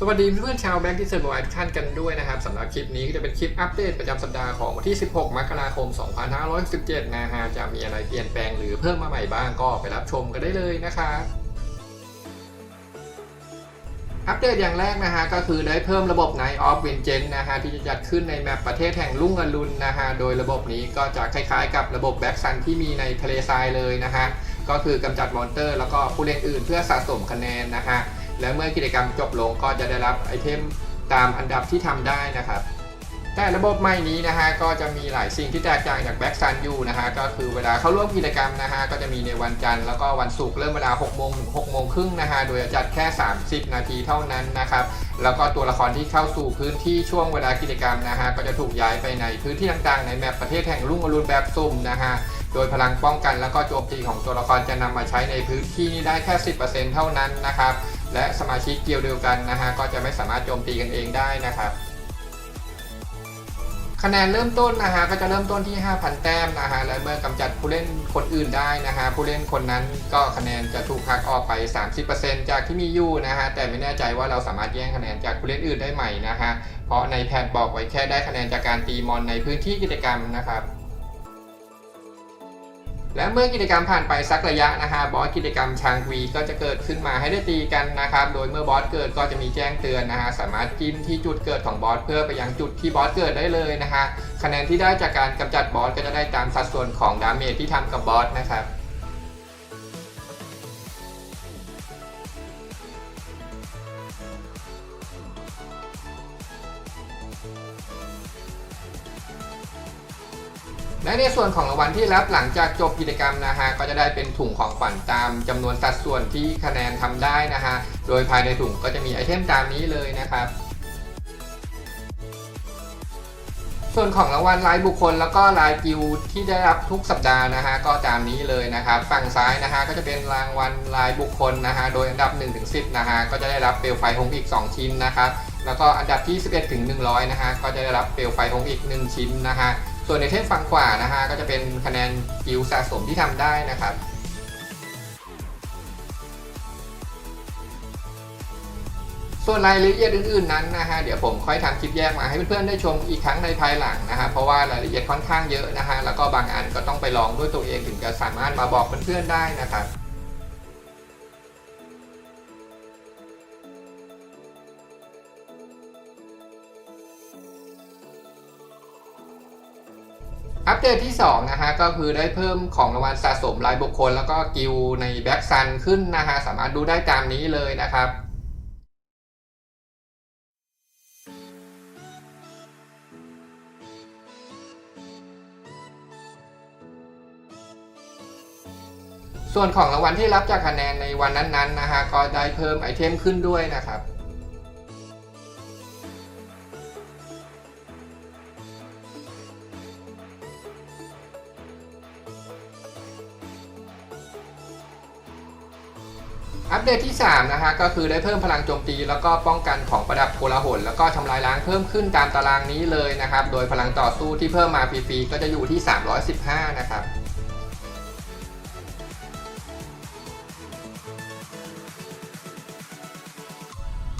สวัสดีเพื่อนชาวแบงค์ที่เซอร์บอยทุกท่านกันด้วยนะครับสำหรับคลิปนี้ก็จะเป็นคลิปอัปเดตประจำสัปดาห์ของวันที่ 16 มกราคม 2517นะฮะจะมีอะไรเปลี่ยนแปลงหรือเพิ่มมาใหม่บ้างก็ไปรับชมกันได้เลยนะครับอัปเดตอย่างแรกนะฮะก็คือได้เพิ่มระบบ Night of Vengeance นะฮะที่จะจัดขึ้นในแมปประเทศแห่งลุ่งอรุณนะฮะโดยระบบนี้ก็จะคล้ายๆกับระบบแบ็กซันที่มีในทะเลทรายเลยนะฮะก็คือกำจัดมอนเตอร์แล้วก็ผู้เล่นอื่นเพื่อสะสมคะแนนนะฮะ และเมื่อกิจกรรมจบลงก็จะได้รับไอเทมตามอันดับที่ทำได้นะครับ แต่ระบบใหม่นี้นะฮะก็จะมีหลายสิ่งที่แตกต่างจากแบ็กซันอยู่นะฮะก็คือเวลาเข้าร่วมกิจกรรมนะฮะก็จะมีในวันจันทร์แล้วก็วันศุกร์เริ่มเวลา6โมงถึง6โมงครึ่งนะฮะโดยจัดแค่ 30 นาทีเท่านั้นนะครับแล้วก็ตัวละครที่เข้าสู่พื้นที่ช่วงเวลากิจกรรมนะฮะก็จะถูกย้ายไปในพื้นที่ต่างๆในแมปประเทศแห่งรุ่งอรุณแบบสุ่มนะฮะโดยพลังป้องกันแล้วก็โจมตีของตัวละครจะนำมาใช้ในพื้นที่นี้ได้แค่ 10%เท่านั้นนะครับ และสมาชิกเกียวเดียวกันนะฮะก็จะไม่สามารถโจมตีกันเองได้นะครับ คะแนนเริ่มต้นนะฮะก็จะเริ่มต้นที่ 5,000 แต้มนะฮะและเมื่อกำจัดผู้เล่นคนอื่นได้นะฮะผู้เล่นคนนั้นก็คะแนนจะถูกหักออกไป 30%จากที่มีอยู่นะฮะแต่ไม่แน่ใจว่าเราสามารถแย่งคะแนนจากผู้เล่นอื่นได้ไหมนะฮะเพราะในแพทบอกไว้แค่ได้คะแนนจากการตีมอนในพื้นที่กิจกรรมนะครับ และเมื่อกิจกรรมผ่านไปสักระยะนะฮะบอสกิจกรรมชางวีก็จะเกิดขึ้นมาให้ได้ตีกันนะครับ โดยเมื่อบอสเกิดก็จะมีแจ้งเตือนนะฮะสามารถจิ้มที่จุดเกิดของบอสเพื่อไปยังจุดที่บอสเกิดได้เลยนะฮะคะแนนที่ได้จากการกำจัดบอสก็จะได้ตามสัดส่วนของดาเมจที่ทำกับบอสนะครับ และในส่วนของรางวัลที่รับหลังจากจบกิจกรรมนะฮะก็จะได้เป็นถุงของขวัญตามจำนวนสัดส่วนที่คะแนนทำได้นะฮะโดยภายในถุงก็จะมีไอเทมตามนี้เลยนะครับ ส่วนของรางวัลรายบุคคลแล้วก็รายกิลด์ที่ได้รับทุกสัปดาห์นะฮะก็ตามนี้เลยนะครับฝั่งซ้ายนะฮะก็จะเป็นรางวัลรายบุคคลนะฮะโดยอันดับ 1-10นะฮะก็จะได้รับเปลวไฟหงอีก 2 ชิ้นนะครับแล้วก็อันดับที่ 11ถึง100นะฮะก็จะได้รับเปลวไฟหงอีก 1 ชิ้นนะฮะส่วนในเทมฝั่งขวานะฮะก็จะเป็นคะแนนกิลด์สะสมที่ทำได้นะครับ ส่วนรายละเอียดอื่นๆนั้นนะฮะเดี๋ยวผมค่อยทำคลิปแยกมาให้เพื่อนๆได้ชมอีกครั้งในภายหลังนะฮะเพราะว่ารายละเอียดค่อนข้างเยอะนะฮะแล้วก็บางอันก็ต้องไปลองด้วยตัวเองถึงจะสามารถมาบอกเพื่อนๆได้นะครับอัปเดตที่2นะฮะก็คือได้เพิ่มของรางวัลสะสมรายบุคคล แล้วก็กิลในแบ็กซันขึ้นนะฮะสามารถดูได้ตามนี้เลยนะครับ ส่วนของรางวัลที่รับจากคะแนนในวันนั้นๆนะฮะก็ได้เพิ่มไอเทมขึ้นด้วยนะครับอัปเดตที่ 3 นะฮะก็คือได้เพิ่มพลังโจมตี แล้วก็ป้องกันของประดับโกลาหลแล้วก็ทำลายล้างเพิ่มขึ้นตามตารางนี้เลยนะครับ โดยพลังต่อสู้ที่เพิ่มมาฟรีๆก็จะอยู่ที่ 315 นะครับ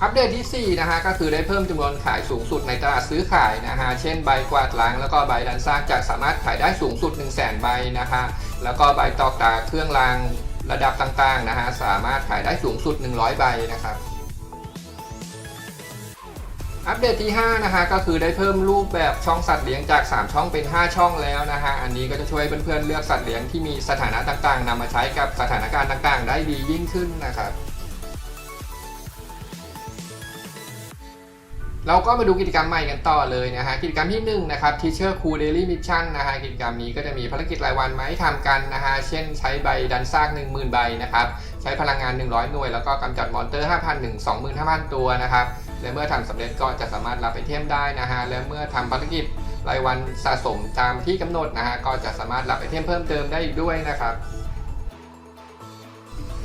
อัปเดตที่ 4 นะฮะก็คือได้เพิ่มจำนวนขายสูงสุดในตลาดซื้อขายนะฮะเช่นใบกวาดล้างแล้วก็ใบดันซากจะสามารถขายได้สูงสุด 1 0 0 0 0แใบนะฮะแล้วก็ใบตอกตาเครื่องรางระดับต่างๆนะฮะสามารถขายได้สูงสุด 100 ใบนะครับอัปเดตที่5นะฮะก็คือได้เพิ่มรูปแบบช่องสัตว์เลี้ยงจาก 3 ช่องเป็น 5 ช่องแล้วนะฮะอันนี้ก็จะช่วยเพื่อนๆเลือกสัตว์เลี้ยงที่มีสถานะต่างๆนำมาใช้กับสถานการณ์ต่างๆ ได้ดียิ่งขึ้นนะครับ เราก็มาดูกิจกรรมใหม่กันต่อเลยนะฮะกิจกรรมที่1นะครับ Teacher Cool Daily Mission นะฮะกิจกรรมนี้ก็จะมีภารกิจรายวันมาให้ทำกันนะฮะเช่นใช้ใบดันซาก 10,000 ใบนะครับใช้พลังงาน 100 หน่วย แล้วก็กำจัดมอนเตอร์ 5,000ถึง25,000 ตัวนะครับและเมื่อทำสำเร็จก็จะสามารถรับไอเทมได้นะฮะและเมื่อทำภารกิจรายวันสะสมตามที่กำหนดนะฮะก็จะสามารถรับไอเทมเพิ่มเติมได้อีกด้วยนะครับ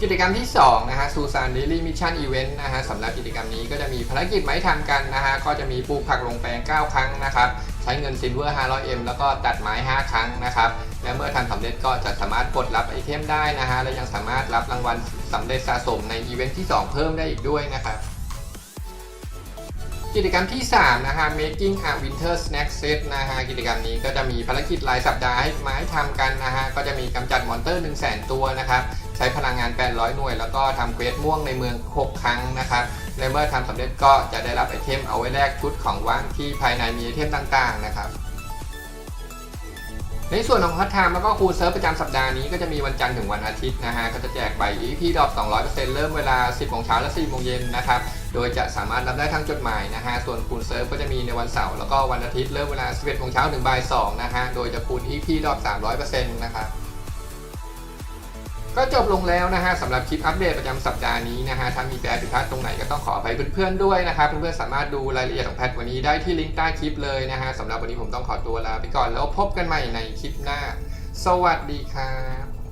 กิจกรรมที่2นะฮะซูซานเดลี่มิชชั่นอีเวนต์นะฮะสำหรับกิจกรรมนี้ก็จะมีภารกิจไม้ทำกันนะฮะก็จะมีปลูกผักลงแปลง 9 ครั้งนะครับ ใช้เงินซิลเวอร์ 500M แล้วก็ตัดไม้ 5 ครั้งนะครับ และเมื่อทำสำเร็จก็จะสามารถกดรับไอเทมได้นะฮะและยังสามารถรับรางวัลสำเร็จสะสมในอีเวนต์ที่ 2 เพิ่มได้อีกด้วยนะครับกิจกรรมที่ 3 นะฮะ making a winter snack set นะฮะ กิจกรรมนี้ก็จะมีภารกิจรายสัปดาห์ให้มาให้ทำกันนะฮะ ก็จะมีกำจัดมอนเตอร์ 1 0 0 0 0 0ตัวนะครับ ใช้พลังงาน 800 หน่วย แล้วก็ทำเควสม่วงในเมือง 6 ครั้งนะครับในเมื่อทำสำเร็จก็จะได้รับไอเทมเอาไว้แลกชุดของว่างที่ภายในมีไอเทมต่างๆนะครับในส่วนของฮัตไทม์แล้วก็คูลเซิร์ฟประจำสัปดาห์นี้ก็จะมีวันจันทร์ถึงวันอาทิตย์นะฮะก็จะแจกใบ EP ดอก 200%เริ่มเวลา 10โมงเช้าและ4โมงเย็นนะครับ โดยจะสามารถรับได้ทั้งจดหมายนะฮะ ส่วนคูลเซิร์ฟก็จะมีในวันเสาร์แล้วก็วันอาทิตย์เริ่มเวลา 11โมงเช้าถึงบ่าย2นะฮะ โดยจะคูณ EP ดอก 300%นะครับ ก็จบลงแล้วนะฮะสำหรับคลิปอัปเดตประจำสัปดาห์นี้นะฮะถ้ามีแปลผิดพลาดตรงไหนก็ต้องขออภัยเพื่อนๆด้วยนะครับเพื่อนๆสามารถดูรายละเอียดของแพทวันนี้ได้ที่ลิงก์ใต้คลิปเลยนะฮะสำหรับวันนี้ผมต้องขอตัวลาไปก่อนแล้วพบกันใหม่ในคลิปหน้า สวัสดีครับ